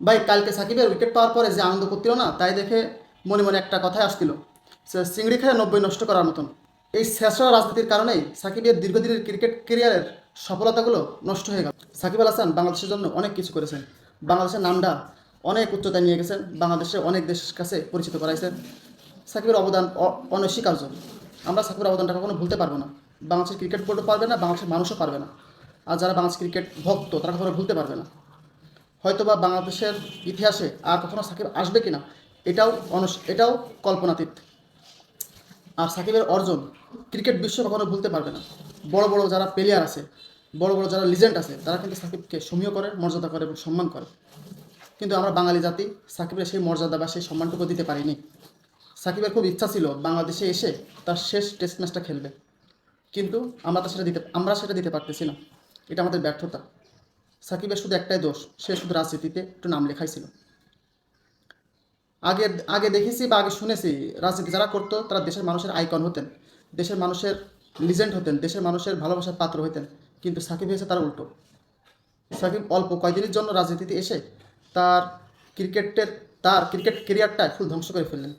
ভাই, কালকে সাকিবের উইকেট পাওয়ার পরে যে আনন্দ করছিল না, তাই দেখে মনে মনে একটা কথাই আসছিল। সে চিংড়ি খায় নব্বই নষ্ট করার মতন। এই শেষরা রাজনীতির কারণেই সাকিবের দীর্ঘদিনের ক্রিকেট কেরিয়ারের সফলতাগুলো নষ্ট হয়ে গেল। সাকিব আল হাসান বাংলাদেশের জন্য অনেক কিছু করেছেন। বাংলাদেশের নামটা অনেক উচ্চতায় নিয়ে গেছেন। বাংলাদেশে অনেক দেশের কাছে পরিচিত করাইছেন। সাকিবের অবদান অনস্বীকার্য। আমরা সাকিবের অবদানটা কখনো ভুলতে পারব না। বাংলাদেশের ক্রিকেট বোর্ডও পারবে না, বাংলাদেশের মানুষও পারবে না। আর যারা বাংলাদেশ ক্রিকেট ভক্ত, তারা কখনো ভুলতে পারবে না। হয়তোবা বাংলাদেশের ইতিহাসে আর কখনো সাকিব আসবে কিনা, এটাও অনস, এটাও কল্পনাতীত। আর সাকিবের অর্জন ক্রিকেট বিশ্ব কখনো ভুলতে পারবে না। বড় বড় যারা প্লেয়ার আছে, বড় বড় যারা লিজেন্ড আছে, তারা কিন্তু সাকিবকে সমীহ করে, মর্যাদা করে এবং সম্মান করে। কিন্তু আমরা বাঙালি জাতি, সাকিবের সেই মর্যাদা বা সেই সম্মানটুকু দিতে পারিনি। সাকিবের খুব ইচ্ছা ছিল বাংলাদেশে এসে তার শেষ টেস্ট ম্যাচটা খেলবে। কিন্তু আমরা তা সেটা দিতে, আমরা সেটা দিতে পারতেছি না। এটা আমাদের ব্যর্থতা। সাকিবের শুধু একটাই দোষ, সে শুধু রাজনীতিতে একটু নাম লেখাইছিল। আগে আগে দেখেছি বা আগে শুনেছি, রাজনীতি যারা করতো তারা দেশের মানুষের আইকন হতেন, দেশের মানুষের লিজেন্ড হতেন, দেশের মানুষের ভালোবাসার পাত্র হতেন কিন্তু সাকিব হয়েছে তার উল্টো। সাকিব অল্প কয়দিনের জন্য রাজনীতিতে এসে তার ক্রিকেটের, তার ক্রিকেট কেরিয়ারটা ফুল ধ্বংস করে ফেললেন।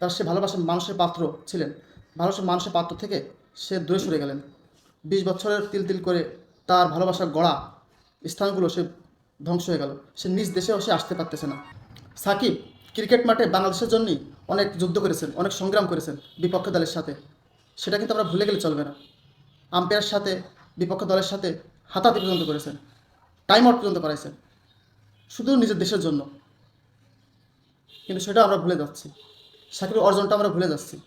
তার সে ভালোবাসার মানুষের পাত্র ছিলেন, ভালোবাসার মানুষের পাত্র থেকে সে দূরে সরে গেলেন। বিশ বছরের তিল তিল করে তার ভালোবাসার গড়া স্থানগুলো সে ধ্বংস হয়ে গেল। সে নিজ দেশেও সে আসতে পারতেছে না। সাকিব ক্রিকেট মাঠে বাংলাদেশের জন্যই অনেক যুদ্ধ করেছেন, অনেক সংগ্রাম করেছেন বিপক্ষ দলের সাথে। সেটা কিন্তু আমরা ভুলে গেলে চলবে না। আম্পায়ারের সাথে, বিপক্ষ দলের সাথে হাতাহাতি পর্যন্ত করেছেন টাইম আউট পর্যন্ত করাইছেন। শুধু নিজের দেশের জন্য। কিন্তু সেটা আমরা ভুলে যাচ্ছি। সাকিবের অর্জনটা আমরা ভুলে যাচ্ছি।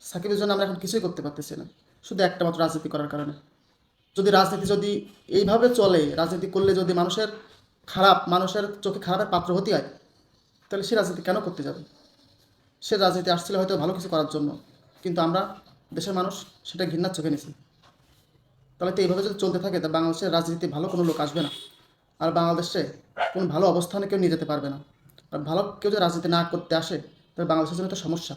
সাকিবের জন্য আমরা এখন কিছুই করতে পারতেছি না। শুধু একটা মাত্র রাজনীতি করার কারণে। যদি রাজনীতি যদি এইভাবে চলে, রাজনীতি করলে যদি মানুষের খারাপ, মানুষের চোখে খারাপের পাত্র হতে হয়, তাহলে সে রাজনীতি কেন করতে যাবে? সে রাজনীতি আসছিল হয়তো ভালো কিছু করার জন্য, কিন্তু আমরা দেশের মানুষ সেটা ঘৃণার চোখে নিছি। তাহলে তো এইভাবে যদি চলতে থাকে, তা বাংলাদেশের রাজনীতি ভালো কোনো লোক আসবে না। আর বাংলাদেশে কোনো ভালো অবস্থানে কেউ নিয়ে যেতে পারবে না। আর ভালো কেউ যদি রাজনীতি না করতে আসে, তাহলে বাংলাদেশের জন্য তো সমস্যা।